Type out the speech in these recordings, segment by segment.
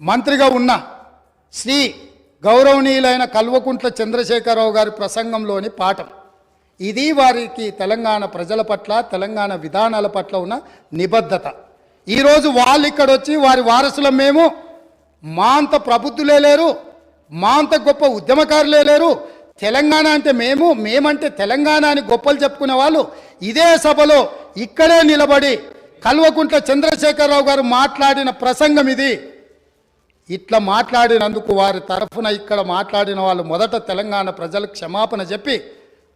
మంత్రిగా ఉన్న శ్రీ గౌరవనీయులైన కల్వకుంట్ల చంద్రశేఖరరావు గారి ప్రసంగంలోని పాఠం. ఇది వారికి తెలంగాణ ప్రజల పట్ల తెలంగాణ విధానాల పట్ల ఉన్న నిబద్ధత. ఈరోజు వాళ్ళు ఇక్కడ వచ్చి వారి వారసులం మేము. మాంత ప్రబుద్ధులే లేరు. మాంత గొప్ప ఉద్యమకారులే లేరు. తెలంగాణ అంటే మేము మేమంటే తెలంగాణ అని గొప్పలు చెప్పుకునే వాళ్ళు ఇదే సభలో ఇక్కడే నిలబడి కల్వకుంట్ల చంద్రశేఖరరావు గారు మాట్లాడిన ప్రసంగం ఇది. ఇట్లా మాట్లాడినందుకు వారి తరఫున ఇక్కడ మాట్లాడిన వాళ్ళు మొదట తెలంగాణ ప్రజలకు క్షమాపణ చెప్పి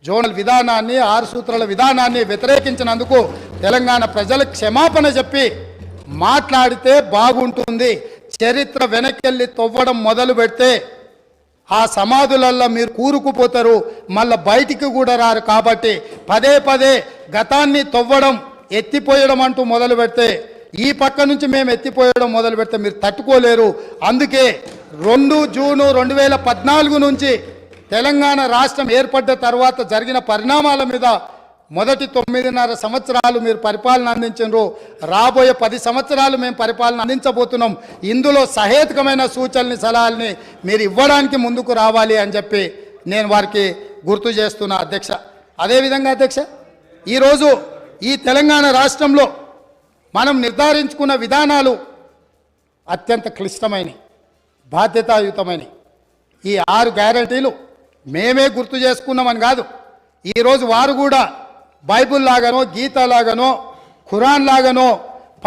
జోనల్ విధానాన్ని ఆరు సూత్రాల విధానాన్ని వ్యతిరేకించినందుకు తెలంగాణ ప్రజలకు క్షమాపణ చెప్పి మాట్లాడితే బాగుంటుంది. చరిత్ర వెనకెళ్ళి తవ్వడం మొదలు పెడితే ఆ సమాధులల్లో మీరు కూరుకుపోతారు. మళ్ళీ బయటికి కూడా రారు కాబట్టి పదే పదే గతాన్ని తవ్వడం ఎత్తిపోయడం అంటూ మొదలు పెడితే ఈ పక్క నుంచి మేము ఎత్తిపోయడం మొదలు పెడితే మీరు తట్టుకోలేరు. అందుకే రెండు జూను రెండు వేల పద్నాలుగు నుంచి తెలంగాణ రాష్ట్రం ఏర్పడ్డ తర్వాత జరిగిన పరిణామాల మీద మొదటి తొమ్మిదిన్నర సంవత్సరాలు మీరు పరిపాలన అందించారు రాబోయే పది సంవత్సరాలు మేము పరిపాలన అందించబోతున్నాం. ఇందులో సహేతుకమైన సూచనల్ని సలహాల్ని మీరు ఇవ్వడానికి ముందుకు రావాలి అని చెప్పి నేను వారికి గుర్తు చేస్తున్నా అధ్యక్ష. అదేవిధంగా అధ్యక్ష ఈరోజు ఈ తెలంగాణ రాష్ట్రంలో మనం నిర్ధారించుకున్న విధానాలు అత్యంత క్లిష్టమైనవి బాధ్యతాయుతమైనవి. ఈ ఆరు గ్యారంటీలు మేమే గుర్తు చేసుకున్నామని కాదు. ఈరోజు వారు కూడా బైబుల్ లాగానో గీత లాగానో ఖురాన్ లాగానో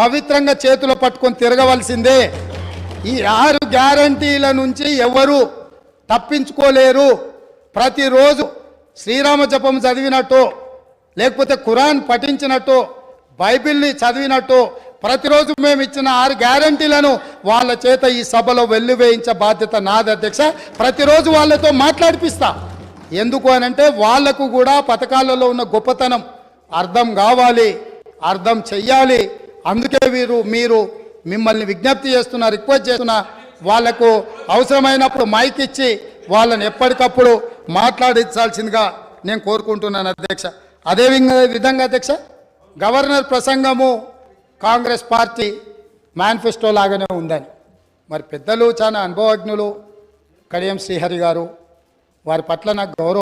పవిత్రంగా చేతిలో పట్టుకొని తిరగవలసిందే. ఈ ఆరు గ్యారంటీల నుంచి ఎవరు తప్పించుకోలేరు. ప్రతిరోజు శ్రీరామ జపం చదివినట్టు లేకపోతే ఖురాన్ పఠించినట్టు బైబిల్ని చదివినట్టు ప్రతిరోజు మేము ఇచ్చిన ఆరు గ్యారంటీలను వాళ్ళ చేత ఈ సభలో వెల్లువేయించే బాధ్యత నాది అధ్యక్ష. ప్రతిరోజు వాళ్ళతో మాట్లాడిపిస్తా. ఎందుకు అనంటే వాళ్ళకు కూడా పథకాలలో ఉన్న గొప్పతనం అర్థం కావాలి అర్థం చెయ్యాలి. అందుకే వీరు మీరు మిమ్మల్ని విజ్ఞప్తి చేస్తున్నా రిక్వెస్ట్ చేస్తున్నా వాళ్ళకు అవసరమైనప్పుడు మైక్ ఇచ్చి వాళ్ళని ఎప్పటికప్పుడు మాట్లాడించాల్సిందిగా నేను కోరుకుంటున్నాను అధ్యక్ష. అదే విధంగా- విధంగా అధ్యక్ష గవర్నర్ ప్రసంగము కాంగ్రెస్ పార్టీ మేనిఫెస్టో లాగానే ఉందని. మరి పెద్దలు చాలా అనుభవజ్ఞులు కడియం శ్రీహరి గారు వారి పట్ల నాకు గౌరవం